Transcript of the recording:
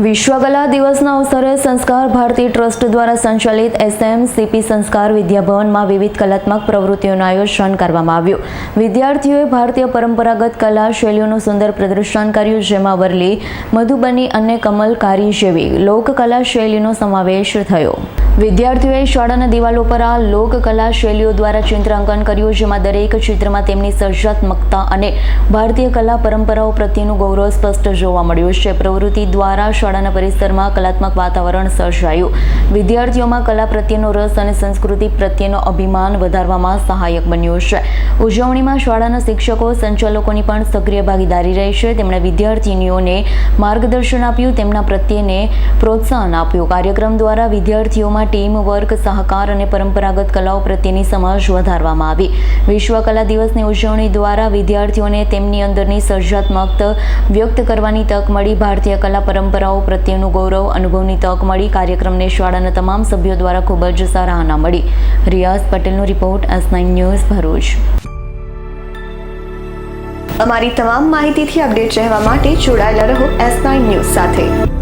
વિશ્વકલા દિવસના અવસરે સંસ્કાર ભારતી ટ્રસ્ટ દ્વારા સંચાલિત એસએમ સીપી સંસ્કાર વિદ્યાભવનમાં વિવિધ કલાત્મક પ્રવૃત્તિઓનું આયોજન કરવામાં આવ્યું. વિદ્યાર્થીઓએ ભારતીય પરંપરાગત કલા શૈલીઓનું સુંદર પ્રદર્શન કર્યું, જેમાં વરલી, મધુબની અને કમલકારી જેવી લોકકલા શૈલીનો સમાવેશ થયો. વિદ્યાર્થીઓએ શાળાના દિવાલો પર આ લોકકલા શૈલીઓ દ્વારા ચિત્રાંકન કર્યું, જેમાં દરેક ચિત્રમાં તેમની સર્જનાત્મકતા અને ભારતીય કલા પરંપરાઓ પ્રત્યેનું ગૌરવ સ્પષ્ટ જોવા મળ્યું છે. પ્રવૃત્તિ દ્વારા શાળાના પરિસરમાં કલાત્મક વાતાવરણ સર્જાયું. વિદ્યાર્થીઓમાં કલા પ્રત્યેનો રસ અને સંસ્કૃતિ પ્રત્યેનો અભિમાન વધારવામાં સહાયક બન્યું છે. ઉજવણીમાં શાળાના શિક્ષકો, સંચાલકોની પણ સક્રિય ભાગીદારી રહી છે. તેમણે વિદ્યાર્થીનીઓને માર્ગદર્શન આપ્યું, તેમના પ્રત્યેને પ્રોત્સાહન આપ્યું. કાર્યક્રમ દ્વારા વિદ્યાર્થીઓમાં ટીમ વર્ક, સહકાર અને પરંપરાગત કલાઓ પ્રત્યેની સમજ વધારવામાં આવી. વિશ્વ કલા દિવસની ઉજવણી દ્વારા વિદ્યાર્થીઓને તેમની અંદરની સર્જનાત્મકતા વ્યક્ત કરવાની તક મળી. ભારતીય કલા પરંપરાઓ પ્રત્યેનું ગૌરવ, અનુભવની તક મળી. કાર્યક્રમને શાળાના તમામ સભ્યો દ્વારા ખૂબ જ સરાહના મળી. રિયાઝ પટેલનો report, S nine news Bharuch. અમારી તમામ માહિતીથી અપડેટ રહેવા માટે જોડાયેલા રહો એસ નાઇન ન્યૂઝ સાથે.